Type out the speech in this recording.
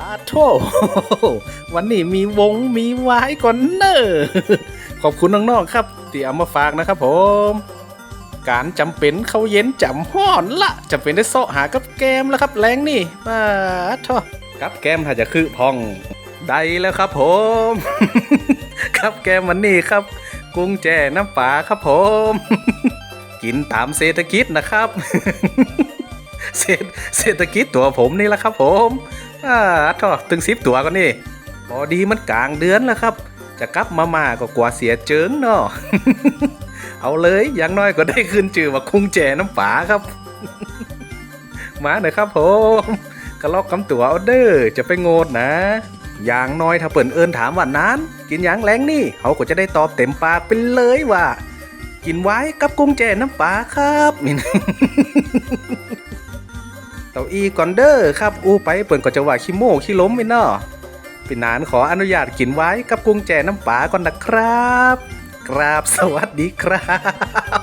อาโทวันนี้มีวงมีไว้ก่อนเนอขอบคุณน้องๆครับ ที่เอามาฝากนะครับผม การจำเป็นเขาเย็นจำห้อนละจำเป็นได้เสาะหากับแกมแล้วครับแรงนี่มาโทกับแกมถ้าจะคือพองได้แล้วครับผม ครับแกมวันนี้ครับ กุ้งแจน้ำปลาครับผม กินตามเศรษฐกิจนะครับ เศรษเศรษฐกิจตัวผมนี่แหละครับผม อ่าทอถึงสิบตัวก็นี่พอดีมันกลางเดือนแล้วครับ จะกลับมามาก็กว่าเสียเจิงเนาะเอาเลยอย่างน้อยก็ได้ขึ้นชื่อว่าคุ้งแจน้ำป่าครับ มาหน่อยครับผมกระลอกกำตัวเอาเด้อจะไปโงดนะ อย่างน้อยถ้าเปิ่นเอินถามว่านั้น กินหยังแรงนี่เขาก็จะได้ตอบเต็มปากไปเลยว่า กินไว้กับกุ้งแจน้ำปลาครับนี่ เต้าอีก่อนเด้อครับอู้ไปเปิ่นก็จะว่าขี้โม่ขี้ล้มไปเนาะพี่นานขออนุญาตกินไว้กับกุ้งแจน้ำปลาก่อนนะครับกราบสวัสดีครับ